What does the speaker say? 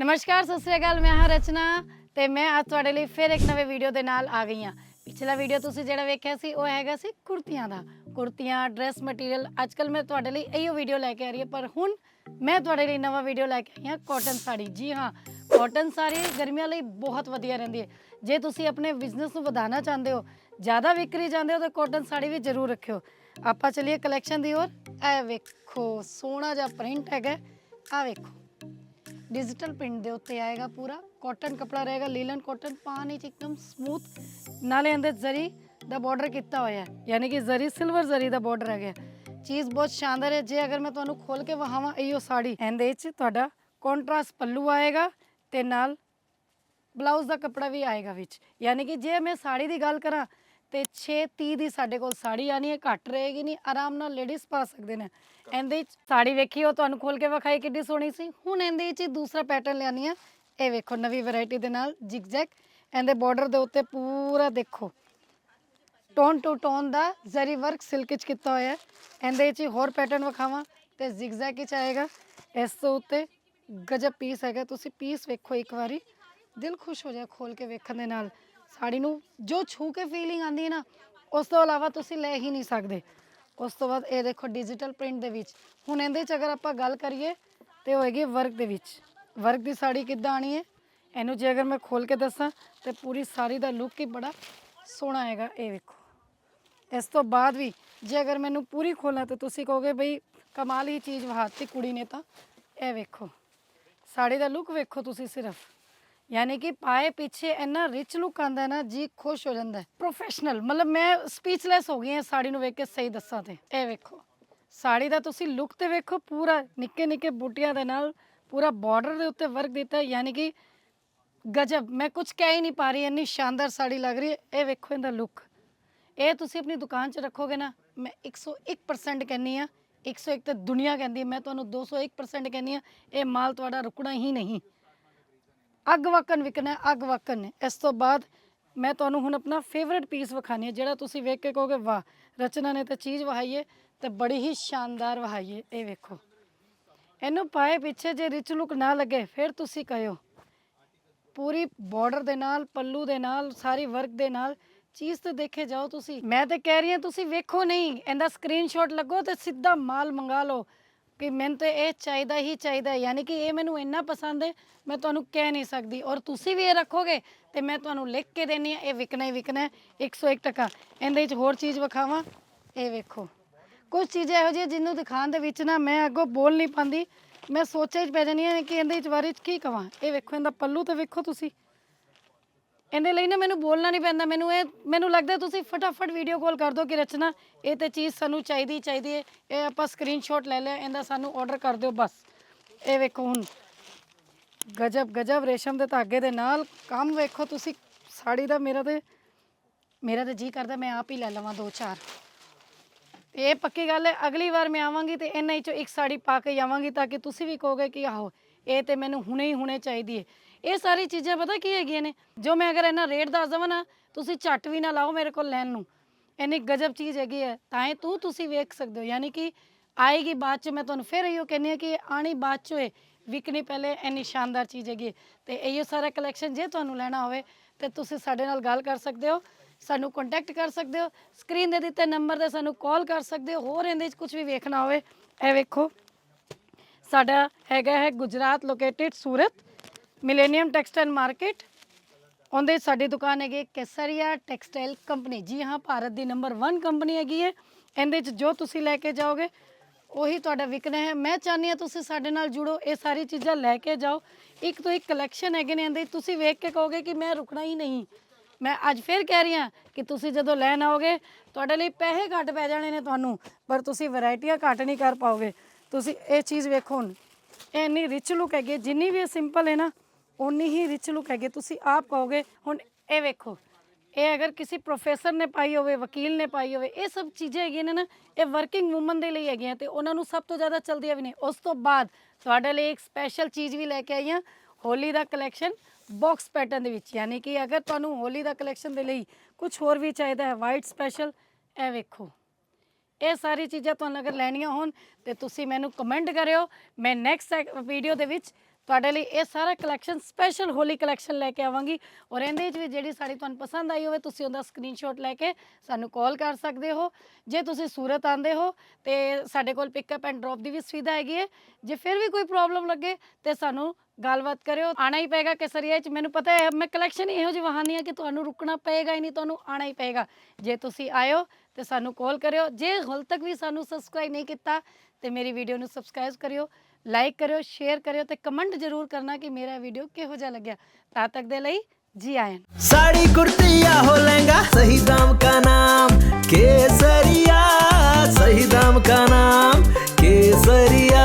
ਨਮਸਕਾਰ, ਸਤਿ ਸ੍ਰੀ ਅਕਾਲ, ਮੈਂ ਹਾਂ ਰਚਨਾ ਤੇ ਮੈਂ ਅੱਜ ਤੁਹਾਡੇ ਲਈ ਫਿਰ ਇੱਕ ਨਵੇਂ ਵੀਡੀਓ ਦੇ ਨਾਲ ਆ ਗਈ ਹਾਂ। ਪਿਛਲਾ ਵੀਡੀਓ ਤੁਸੀਂ ਜਿਹੜਾ ਵੇਖਿਆ ਸੀ, ਉਹ ਹੈਗਾ ਸੀ ਕੁੜਤੀਆਂ ਦਾ। ਕੁੜਤੀਆਂ ਡਰੈਸ ਮਟੀਰੀਅਲ ਅੱਜਕੱਲ ਮੈਂ ਤੁਹਾਡੇ ਲਈ ਇਹੋ ਵੀਡੀਓ ਲੈ ਕੇ ਆ ਰਹੀ ਹਾਂ, ਪਰ ਹੁਣ ਮੈਂ ਤੁਹਾਡੇ ਲਈ ਨਵਾਂ ਵੀਡੀਓ ਲੈ ਕੇ ਆਈ ਹਾਂ ਕਾਟਨ ਸਾੜੀ। ਜੀ ਹਾਂ ਕਾਟਨ ਸਾੜੀ ਗਰਮੀਆਂ ਲਈ ਬਹੁਤ ਵਧੀਆ ਰਹਿੰਦੀ ਹੈ। ਜੇ ਤੁਸੀਂ ਆਪਣੇ ਬਿਜ਼ਨਸ ਨੂੰ ਵਧਾਉਣਾ ਚਾਹੁੰਦੇ ਹੋ, ਜ਼ਿਆਦਾ ਵਿਕਰੀ ਜਾਂਦੇ ਹੋ, ਤਾਂ ਕਾਟਨ ਸਾੜੀ ਵੀ ਜ਼ਰੂਰ ਰੱਖਿਓ। ਆਪਾਂ ਚਲਿਏ ਕਲੈਕਸ਼ਨ ਦੀ ਔਰ ਇਹ ਵੇਖੋ, ਸੋਹਣਾ ਜਿਹਾ ਪ੍ਰਿੰਟ ਹੈਗਾ ਆ ਵੇਖੋ। ਡਿਜੀਟਲ ਪ੍ਰਿੰਟ ਦੇ ਉੱਤੇ ਆਏਗਾ ਪੂਰਾ। ਕਾਟਨ ਕਪੜਾ ਰਹੇਗਾ, ਲੀਲਨ ਕਾਟਨ ਪਾਣੀ ਚ ਇੱਕਦਮ ਸਮੂਥ ਨਾਲੇ ਅੰਦਰ ਜ਼ਰੀ ਦਾ ਬਾਰਡਰ ਕੀਤਾ ਹੋਇਆ ਹੈ। ਯਾਨੀ ਕਿ ਜ਼ਰੀ ਸਿਲਵਰ ਜ਼ਰੀ ਦਾ ਬਾਰਡਰ ਹੈਗਾ ਚੀਜ਼ ਬਹੁਤ ਸ਼ਾਨਦਾਰ ਹੈ। ਜੇ ਅਗਰ ਮੈਂ ਤੁਹਾਨੂੰ ਖੋਲ ਕੇ ਵਹਾਵਾਂ ਇਹੋ ਸਾੜੀ, ਇਹਦੇ ਵਿੱਚ ਤੁਹਾਡਾ ਕੰਟਰਾਸਟ ਪੱਲੂ ਆਏਗਾ ਤੇ ਨਾਲ ਬਲਾਊਜ਼ ਦਾ ਕੱਪੜਾ ਵੀ ਆਏਗਾ ਵਿੱਚ। ਯਾਨੀ ਕਿ ਜੇ ਮੈਂ ਸਾੜੀ ਦੀ ਗੱਲ ਕਰਾਂ ਤੇ 630 ਦੀ ਸਾਡੇ ਕੋਲ ਸਾੜੀ ਆਣੀ ਹੈ ਘੱਟ ਰਹੇਗੀ ਨਹੀਂ ਆਰਾਮ ਨਾਲ ਲੇਡੀਜ਼ ਪਾ ਸਕਦੇ ਨੇ। ਇਹਦੇ 'ਚ ਸਾੜੀ ਵੇਖੀ, ਉਹ ਤੁਹਾਨੂੰ ਖੋਲ ਕੇ ਵਿਖਾਈ ਕਿੱਡੀ ਸੋਹਣੀ ਸੀ। ਹੁਣ ਇਹਦੇ ਵਿੱਚ ਹੀ ਦੂਸਰਾ ਪੈਟਰਨ ਲਿਆਨੀ ਆ ਇਹ ਵੇਖੋ, ਨਵੀਂ ਵੈਰਾਈਟੀ ਦੇ ਨਾਲ ਜਿਗਜ਼ੈਗ ਇਹਦੇ ਬਾਰਡਰ ਦੇ ਉੱਤੇ ਪੂਰਾ ਦੇਖੋ। ਟੋਨ ਟੂ ਟੋਨ ਦਾ ਜ਼ਰੀ ਵਰਕ ਸਿਲਕ ਚ ਕੀਤਾ ਹੋਇਆ ਹੈ। ਇਹਦੇ ਵਿੱਚ ਹੀ ਹੋਰ ਪੈਟਰਨ ਵਿਖਾਵਾਂ ਤੇ ਜ਼ਿਗਜ਼ੈਗ ਵਿੱਚ ਆਏਗਾ। ਇਸ ਤੋਂ ਉੱਤੇ ਗਜਬ ਪੀਸ ਹੈਗਾ। ਤੁਸੀਂ ਪੀਸ ਵੇਖੋ ਇੱਕ ਵਾਰੀ। ਦਿਲ ਖੁਸ਼ ਹੋ ਜਾਏ ਖੋਲ ਕੇ ਵੇਖਣ ਦੇ ਨਾਲ। ਸਾੜੀ ਨੂੰ ਜੋ ਛੂ ਕੇ ਫੀਲਿੰਗ ਆਂਦੀ ਹੈ ਨਾ, ਉਸ ਤੋਂ ਇਲਾਵਾ ਤੁਸੀਂ ਲੈ ਹੀ ਨਹੀਂ ਸਕਦੇ। ਉਸ ਤੋਂ ਬਾਅਦ ਇਹ ਦੇਖੋ ਡਿਜੀਟਲ ਪ੍ਰਿੰਟ ਦੇ ਵਿੱਚ। ਹੁਣ ਇਹਦੇ ਚ ਅਗਰ ਆਪਾਂ ਗੱਲ ਕਰੀਏ, ਤੇ ਹੋਏਗੀ ਵਰਕ ਦੇ ਵਿੱਚ। ਵਰਕ ਦੀ ਸਾੜੀ ਕਿੱਦਾਂ ਆਣੀ ਹੈ? ਇਹਨੂੰ ਜੇ ਅਗਰ ਮੈਂ ਖੋਲ ਕੇ ਦੱਸਾਂ, ਤੇ ਪੂਰੀ ਸਾੜੀ ਦਾ ਲੁੱਕ ਹੀ ਬੜਾ ਸੋਹਣਾ ਹੈਗਾ, ਇਹ ਵੇਖੋ। ਇਸ ਤੋਂ ਬਾਅਦ ਵੀ ਜੇ ਅਗਰ ਮੈਨੂੰ ਪੂਰੀ ਖੋਲਾਂ, ਤੇ ਤੁਸੀਂ ਕਹੋਗੇ ਬਈ ਕਮਾਲ ਹੀ ਚੀਜ਼ ਵਹਾਤੀ ਕੁੜੀ ਨੇ ਤਾਂ। ਇਹ ਵੇਖੋ। ਸਾੜੀ ਦਾ ਲੁੱਕ ਵੇਖੋ ਤੁਸੀਂ ਸਿਰਫ। ਯਾਨੀ ਕਿ ਪਾਏ ਪਿੱਛੇ ਇੰਨਾ ਰਿਚ ਲੁੱਕ ਆਂਦਾ ਨਾ, ਜੀ ਖੁਸ਼ ਹੋ ਜਾਂਦਾ। ਪ੍ਰੋਫੈਸ਼ਨਲ ਮਤਲਬ ਮੈਂ ਸਪੀਚਲੈਸ ਹੋ ਗਈ ਹਾਂ ਸਾੜੀ ਨੂੰ ਵੇਖ ਕੇ ਸਹੀ ਦੱਸਾਂ ਤੇ। ਇਹ ਵੇਖੋ, ਸਾੜੀ ਦਾ ਤੁਸੀਂ ਲੁੱਕ ਤੇ ਵੇਖੋ ਪੂਰਾ, ਨਿੱਕੇ ਨਿੱਕੇ ਬੂਟੀਆਂ ਦੇ ਨਾਲ ਪੂਰਾ ਬਾਰਡਰ ਦੇ ਉੱਤੇ ਵਰਕ ਦਿੱਤਾ, ਯਾਨੀ ਕਿ ਗਜਬ। ਮੈਂ ਕੁਝ ਕਹਿ ਹੀ ਨਹੀਂ ਪਾ ਰਹੀ, ਇੰਨੀ ਸ਼ਾਨਦਾਰ ਸਾੜੀ ਲੱਗ ਰਹੀ ਹੈ। ਇਹ ਵੇਖੋ ਇਹਦਾ ਲੁੱਕ ਇਹ ਤੁਸੀਂ ਆਪਣੀ ਦੁਕਾਨ 'ਚ ਰੱਖੋਗੇ ਨਾ, ਮੈਂ 101% ਕਹਿੰਨੀ ਆ 101 ਤੇ ਦੁਨੀਆ ਕਹਿੰਦੀ ਮੈਂ ਤੁਹਾਨੂੰ 201% ਕਹਿੰਨੀ ਆ ਇਹ ਮਾਲ ਤੁਹਾਡਾ ਰੁਕਣਾ ਹੀ ਨਹੀਂ। ਅੱਗ ਵਕਨ ਵਿਕਣਾ ਹੈ, ਅੱਗ ਵਕਨ ਇਸ ਤੋਂ ਬਾਅਦ ਮੈਂ ਤੁਹਾਨੂੰ ਹੁਣ ਆਪਣਾ ਫੇਵਰਿਟ ਪੀਸ ਵਿਖਾਣੀ ਹੈ ਜਿਹੜਾ ਤੁਸੀਂ ਵੇਖ ਕੇ ਕਹੋਗੇ ਵਾਹ ਰਚਨਾ ਨੇ ਤਾਂ ਚੀਜ਼ ਵਹਾਈਏ ਤੇ ਬੜੀ ਹੀ ਸ਼ਾਨਦਾਰ ਵਹਾਈਏ ਇਹ ਵੇਖੋ। ਇਹਨੂੰ ਪਾਏ ਪਿੱਛੇ ਜੇ ਰਿਚ ਲੁੱਕ ਨਾ ਲੱਗੇ ਫਿਰ ਤੁਸੀਂ ਕਹਿਓ ਪੂਰੀ ਬਾਰਡਰ ਦੇ ਨਾਲ ਪੱਲੂ ਦੇ ਨਾਲ ਸਾਰੀ ਵਰਕ ਦੇ ਨਾਲ ਚੀਜ਼ ਤੇ ਦੇਖੇ ਜਾਓ ਤੁਸੀਂ। ਮੈਂ ਤੇ ਕਹਿ ਰਹੀ ਹਾਂ ਤੁਸੀਂ ਵੇਖੋ ਨਹੀਂ। ਇਹਦਾ ਸਕਰੀਨਸ਼ਾਟ ਲੱਗੋ ਤੇ ਸਿੱਧਾ ਮਾਲ ਮੰਗਾ ਲਓ। ਕਿ ਮੈਨੂੰ ਤਾਂ ਇਹ ਚਾਹੀਦਾ ਹੀ ਚਾਹੀਦਾ ਹੈ। ਯਾਨੀ ਕਿ ਇਹ ਮੈਨੂੰ ਇੰਨਾ ਪਸੰਦ ਹੈ, ਮੈਂ ਤੁਹਾਨੂੰ ਕਹਿ ਨਹੀਂ ਸਕਦੀ। ਔਰ ਤੁਸੀਂ ਵੀ ਇਹ ਰੱਖੋਗੇ ਤੇ ਮੈਂ ਤੁਹਾਨੂੰ ਲਿਖ ਕੇ ਦੇਣੀ ਹੈ, ਇਹ ਵਿਕਣਾ ਹੀ ਵਿਕਣਾ ਹੈ 101 ਟਕਾ। ਇਹਦੇ ਵਿੱਚ ਹੋਰ ਚੀਜ਼ ਵਿਖਾਵਾਂ, ਇਹ ਵੇਖੋ। ਕੁਝ ਚੀਜ਼ਾਂ ਇਹੋ ਜਿਹੀਆਂ ਜਿਹਨੂੰ ਦਿਖਾਉਣ ਦੇ ਵਿੱਚ ਨਾ ਮੈਂ ਅੱਗੋਂ ਬੋਲ ਨਹੀਂ ਪਾਉਂਦੀ। ਮੈਂ ਸੋਚਾਂ 'ਚ ਪੈ ਜਾਂਦੀ ਹਾਂ ਕਿ ਇਹਦੇ ਵਿੱਚ ਬਾਰੇ 'ਚ ਕੀ ਕਵਾਂ। ਇਹ ਵੇਖੋ, ਇਹਦਾ ਪੱਲੂ ਤੇ ਵੇਖੋ ਤੁਸੀਂ। ਇਹਦੇ ਲਈ ਨਾ ਮੈਨੂੰ ਬੋਲਣਾ ਨਹੀਂ ਪੈਂਦਾ, ਮੈਨੂੰ ਇਹ, ਮੈਨੂੰ ਲੱਗਦਾ ਤੁਸੀਂ ਫਟਾਫਟ ਵੀਡੀਓ ਕਾਲ ਕਰ ਦਿਓ ਕਿ ਰਚਨਾ, ਇਹ ਤੇ ਚੀਜ਼ ਸਾਨੂੰ ਚਾਹੀਦੀ ਹੀ ਚਾਹੀਦੀ ਹੈ, ਇਹ ਆਪਾਂ ਸਕਰੀਨਸ਼ਾਟ ਲੈ ਲਿਆ, ਇਹਦਾ ਸਾਨੂੰ ਆਰਡਰ ਕਰ ਦਿਓ ਬਸ। ਇਹ ਵੇਖੋ ਹੁਣ। ਗਜਬ ਗਜਬ ਰੇਸ਼ਮ ਦੇ ਧਾਗੇ ਦੇ ਨਾਲ ਕੰਮ ਵੇਖੋ ਤੁਸੀਂ, ਸਾੜੀ ਦਾ ਮੇਰਾ ਤੇ ਮੇਰਾ ਤੇ ਜੀ ਕਰਦਾ, ਮੈਂ ਆਪ ਹੀ ਲੈ ਲਵਾਂ ਦੋ ਚਾਰ। ਤੇ ਇਹ ਪੱਕੀ ਗੱਲ ਹੈ, ਅਗਲੀ ਵਾਰ ਮੈਂ ਆਵਾਂਗੀ ਤੇ ਇਹਨਾਂ ਵਿੱਚੋਂ ਇੱਕ ਸਾੜੀ ਪਾ ਕੇ ਆਵਾਂਗੀ ਤਾਂ ਕਿ ਤੁਸੀਂ ਵੀ ਕਹੋਗੇ ਕਿ ਆਹੋ, ਇਹ ਤੇ ਮੈਨੂੰ ਹੁਣੇ ਹੀ ਹੁਣੇ ਚਾਹੀਦੀ ਹੈ। ਇਹ ਸਾਰੀ ਚੀਜ਼ਾਂ ਪਤਾ ਕੀ ਹੈਗੀਆਂ ਨੇ? ਜੋ ਮੈਂ ਅਗਰ ਇਹਨਾਂ ਰੇਟ ਦੱਸ ਦਵਾਂ ਨਾ, ਤੁਸੀਂ ਝੱਟ ਵੀ ਨਾ ਲਾਓ ਮੇਰੇ ਕੋਲ ਲੈਣ ਨੂੰ। ਇੰਨੀ ਗਜਬ ਚੀਜ਼ ਹੈਗੀ ਹੈ, ਤਾਂ ਇਹ ਤੂੰ ਤੁਸੀਂ ਵੇਖ ਸਕਦੇ ਹੋ। ਯਾਨੀ ਕਿ ਆਏਗੀ ਬਾਅਦ ਚ ਮੈਂ ਤੁਹਾਨੂੰ ਫਿਰ ਇਹੋ ਕਹਿੰਦੀ ਹਾਂ ਕਿ ਇਹ ਆਣੀ ਬਾਅਦ ਚ ਹੋਏ, ਵਿਕਣੀ ਪਹਿਲੇ ਇੰਨੀ ਸ਼ਾਨਦਾਰ ਚੀਜ਼ ਹੈਗੀ ਹੈ। ਤੇ ਇਹੋ ਸਾਰਾ ਕਲੈਕਸ਼ਨ ਜੇ ਤੁਹਾਨੂੰ ਲੈਣਾ ਹੋਵੇ, ਤੇ ਤੁਸੀਂ ਸਾਡੇ ਨਾਲ ਗੱਲ ਕਰ ਸਕਦੇ ਹੋ, ਸਾਨੂੰ ਕੰਟੈਕਟ ਕਰ ਸਕਦੇ ਹੋ ਸਕਰੀਨ ਦੇ ਦਿੱਤੇ ਨੰਬਰ ਤੇ ਸਾਨੂੰ ਕਾਲ ਕਰ ਸਕਦੇ ਹੋ, ਹੋਰ ਇਹਦੇ ਵਿੱਚ ਕੁਝ ਵੀ ਵੇਖਣਾ ਹੋਵੇ, ਇਹ ਵੇਖੋ। ਸਾਡਾ ਹੈਗਾ ਹੈ Gujarat located Surat. Millennium textile market ਉਹਦੇ ਸਾਡੀ ਦੁਕਾਨ ਹੈਗੀ ਕੇਸਰੀਆ ਟੈਕਸਟਾਈਲ ਕੰਪਨੀ ਜੀ ਹਾਂ ਭਾਰਤ ਦੀ ਨੰਬਰ 1 ਕੰਪਨੀ ਹੈਗੀ ਹੈ। ਇਹਦੇ 'ਚ ਜੋ ਤੁਸੀਂ ਲੈ ਕੇ ਜਾਓਗੇ ਉਹੀ ਤੁਹਾਡਾ ਵਿਕਣਾ ਹੈ। ਮੈਂ ਚਾਹੁੰਦੀ ਹਾਂ ਤੁਸੀਂ ਸਾਡੇ ਨਾਲ ਜੁੜੋ ਇਹ ਸਾਰੀ ਚੀਜ਼ਾਂ ਲੈ ਕੇ ਜਾਓ। ਇੱਕ ਤੋਂ ਇੱਕ ਕਲੈਕਸ਼ਨ ਹੈਗੇ ਨੇ ਇਹਦੇ। 'ਚ ਤੁਸੀਂ ਵੇਖ ਕੇ ਕਹੋਗੇ ਕਿ ਮੈਂ ਰੁਕਣਾ ਹੀ ਨਹੀਂ। ਮੈਂ ਅੱਜ ਫਿਰ ਕਹਿ ਰਹੀ ਹਾਂ ਕਿ ਤੁਸੀਂ ਜਦੋਂ ਲੈਣ ਆਓਗੇ ਤੁਹਾਡੇ ਲਈ ਪੈਸੇ ਘੱਟ ਪੈ ਜਾਣੇ ਨੇ ਤੁਹਾਨੂੰ ਪਰ ਤੁਸੀਂ ਵੈਰਾਈਟੀਆਂ ਘੱਟ ਨਹੀਂ ਕਰ ਪਾਓਗੇ। ਤੁਸੀਂ ਇਹ ਚੀਜ਼ ਵੇਖੋ ਹੁਣ। ਇਹ ਇੰਨੀ ਰਿਚ ਲੁੱਕ ਹੈਗੀ ਹੈ, ਜਿੰਨੀ ਵੀ ਸਿੰਪਲ ਹੈ ਨਾ ਉਨੀ ਹੀ ਰਿਚ ਲੁੱਕ ਹੈਗੀ ਤੁਸੀਂ ਆਪ ਕਹੋਗੇ, ਹੁਣ ਇਹ ਵੇਖੋ, ਇਹ ਅਗਰ ਕਿਸੇ ਪ੍ਰੋਫੈਸਰ ਨੇ ਪਾਈ ਹੋਵੇ, ਵਕੀਲ ਨੇ ਪਾਈ ਹੋਵੇ, ਇਹ ਸਭ ਚੀਜ਼ਾਂ ਹੈਗੀਆਂ ਨੇ ਨਾ, ਇਹ ਵਰਕਿੰਗ ਔਮਨ ਦੇ ਲਈ ਹੈਗੀਆਂ ਤੇ ਉਹਨਾਂ ਨੂੰ ਸਭ ਤੋਂ ਜ਼ਿਆਦਾ ਚਲਦੀਆਂ ਵੀ ਨੇ। ਉਸ ਤੋਂ ਬਾਅਦ ਤੁਹਾਡੇ ਲਈ ਇੱਕ ਸਪੈਸ਼ਲ ਚੀਜ਼ ਵੀ ਲੈ ਕੇ ਆਈ ਹਾਂ ਹੋਲੀ ਦਾ ਕਲੈਕਸ਼ਨ ਬਾਕਸ ਪੈਟਰਨ ਦੇ ਵਿੱਚ। ਯਾਨੀ ਕਿ ਅਗਰ ਤੁਹਾਨੂੰ ਹੋਲੀ ਦਾ ਕਲੈਕਸ਼ਨ ਦੇ ਲਈ ਕੁਝ ਹੋਰ ਵੀ ਚਾਹੀਦਾ ਹੈ ਵਾਈਟ ਸਪੈਸ਼ਲ ਇਹ ਵੇਖੋ। ਇਹ ਸਾਰੀ ਚੀਜ਼ਾਂ ਤੁਹਾਨੂੰ ਅਗਰ ਲੈਣੀਆਂ ਹੋਣ ਤੇ ਤੁਸੀਂ ਮੈਨੂੰ ਕਮੈਂਟ ਕਰਿਓ। ਮੈਂ ਨੈਕਸਟ ਵੀਡੀਓ ਦੇ ਵਿੱਚ ਤੁਹਾਡੇ ਲਈ ਇਹ ਸਾਰਾ ਕਲੈਕਸ਼ਨ ਸਪੈਸ਼ਲ ਹੋਲੀ ਕਲੈਕਸ਼ਨ ਲੈ ਕੇ ਆਵਾਂਗੀ। ਔਰ ਇਹਦੇ ਵਿੱਚ ਵੀ ਜਿਹੜੀ ਸਾੜੀ ਤੁਹਾਨੂੰ ਪਸੰਦ ਆਈ ਹੋਵੇ, ਤੁਸੀਂ ਉਹਦਾ ਸਕਰੀਨਸ਼ਾਟ ਲੈ ਕੇ ਸਾਨੂੰ ਕਾਲ ਕਰ ਸਕਦੇ ਹੋ। ਜੇ ਤੁਸੀਂ ਸੂਰਤ ਆਂਦੇ ਹੋ ਤੇ ਸਾਡੇ ਕੋਲ ਪਿਕਅਪ ਐਂਡ ਡ੍ਰੌਪ ਦੀ ਵੀ ਸੁਵਿਧਾ ਹੈਗੀ ਹੈ ਜੇ ਫਿਰ ਵੀ ਕੋਈ ਪ੍ਰੋਬਲਮ ਲੱਗੇ ਤੇ ਸਾਨੂੰ ਗੱਲਬਾਤ ਕਰਿਓ। ਆਣਾ ਹੀ ਪਏਗਾ ਕੇਸਰੀਆ ਚ। ਮੈਨੂੰ ਪਤਾ ਹੈ, ਮੈਂ ਕਲੈਕਸ਼ਨ ਇਹੋ ਜਿਹੀ ਵਹਾਨੀ ਆ ਕਿ ਤੁਹਾਨੂੰ ਰੁਕਣਾ ਪਏਗਾ ਹੀ ਨਹੀਂ, ਤੁਹਾਨੂੰ ਆਣਾ ਹੀ ਪਏਗਾ। ਜੇ ਤੁਸੀਂ ਆਇਓ ਤੇ ਸਾਨੂੰ ਕਾਲ ਕਰਿਓ। ਜੇ ਹਾਲ ਤੱਕ ਵੀ ਸਾਨੂੰ ਸਬਸਕ੍ਰਾਈਬ ਨਹੀਂ ਕੀਤਾ ਤੇ ਮੇਰੀ ਵੀਡੀਓ ਨੂੰ ਸਬਸਕ੍ਰਾਈਬ ਕਰਿਓ। ਲਾਈਕ ਕਰਿਓ ਸ਼ੇਅਰ ਕਰਿਓ ਤੇ ਕਮੈਂਟ ਜ਼ਰੂਰ ਕਰਨਾ ਕਿ ਮੇਰਾ ਵੀਡੀਓ ਕਿਹੋ ਜਿਹਾ ਲੱਗਿਆ। ਤਾਂ ਤੱਕ ਦੇ ਲਈ ਜੀ ਆਇਆਂ ਸਾੜੀ ਕੁਰਤੀਆ ਹੋ ਲਹਿੰਗਾ ਸਹੀ ਦਾਮ ਕਾ ਨਾਮ ਕੇਸਰੀਆ ਸਹੀ ਦਾਮ ਕਾ ਨਾਮ ਕੇਸਰੀਆ।